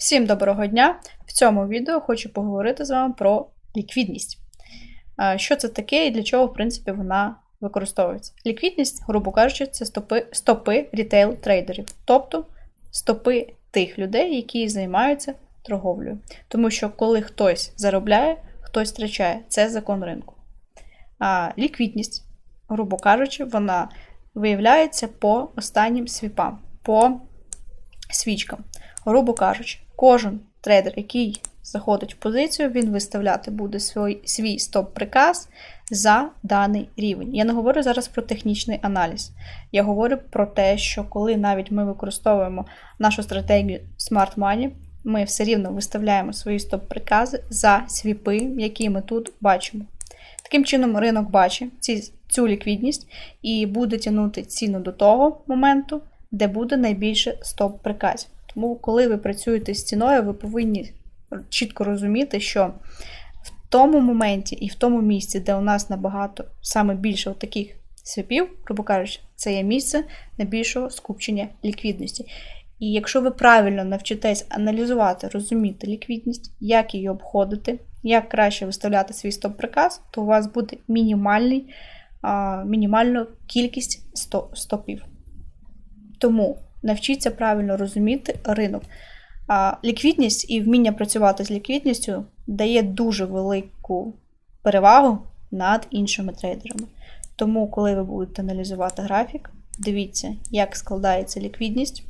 Всім доброго дня! В цьому відео хочу поговорити з вами про ліквідність. Що це таке і для чого, в принципі, вона використовується? Ліквідність, грубо кажучи, це стопи, стопи рітейл-трейдерів, тобто стопи тих людей, які займаються торговлею. Тому що коли хтось заробляє, хтось втрачає. Це закон ринку. А ліквідність, грубо кажучи, вона виявляється по останнім свіпам, по свічкам. Грубо кажучи, кожен трейдер, який заходить в позицію, він виставляти буде свій, свій стоп-приказ за даний рівень. Я не говорю зараз про технічний аналіз. Я говорю про те, що коли навіть ми використовуємо нашу стратегію Smart Money, ми все рівно виставляємо свої стоп-прикази за свіпи, які ми тут бачимо. Таким чином, ринок бачить ці, цю ліквідність і буде тягнути ціну до того моменту, де буде найбільше стоп-приказів. Тому, коли ви працюєте з ціною, ви повинні чітко розуміти, що в тому моменті і в тому місці, де у нас набагато саме більше таких свіпів, грубо кажучи, це є місце найбільшого скупчення ліквідності. І якщо ви правильно навчитесь аналізувати, розуміти ліквідність, як її обходити, як краще виставляти свій стоп-приказ, то у вас буде мінімальний, мінімальна кількість стопів. Тому навчіться правильно розуміти ринок. А, Ліквідність і вміння працювати з ліквідністю дає дуже велику перевагу над іншими трейдерами. Тому, коли ви будете аналізувати графік, дивіться, як складається ліквідність.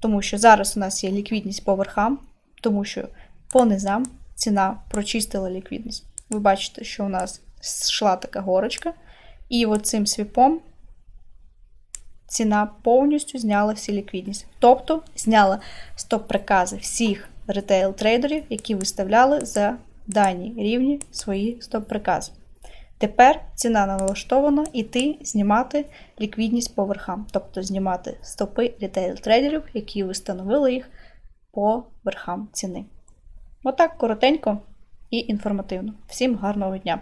Тому що зараз у нас є ліквідність по верхам, тому що по низам ціна прочистила ліквідність. Ви бачите, що у нас йшла така горочка, і оцим свіпом ціна повністю зняла всі ліквідність. Тобто зняла стоп-прикази всіх ретейл-трейдерів, які виставляли за дані рівні свої стоп-прикази. Тепер ціна налаштована іти знімати ліквідність по верхам, тобто знімати стопи рітейл-трейдерів, які встановили їх по верхам ціни. Отак коротенько і інформативно. Всім гарного дня!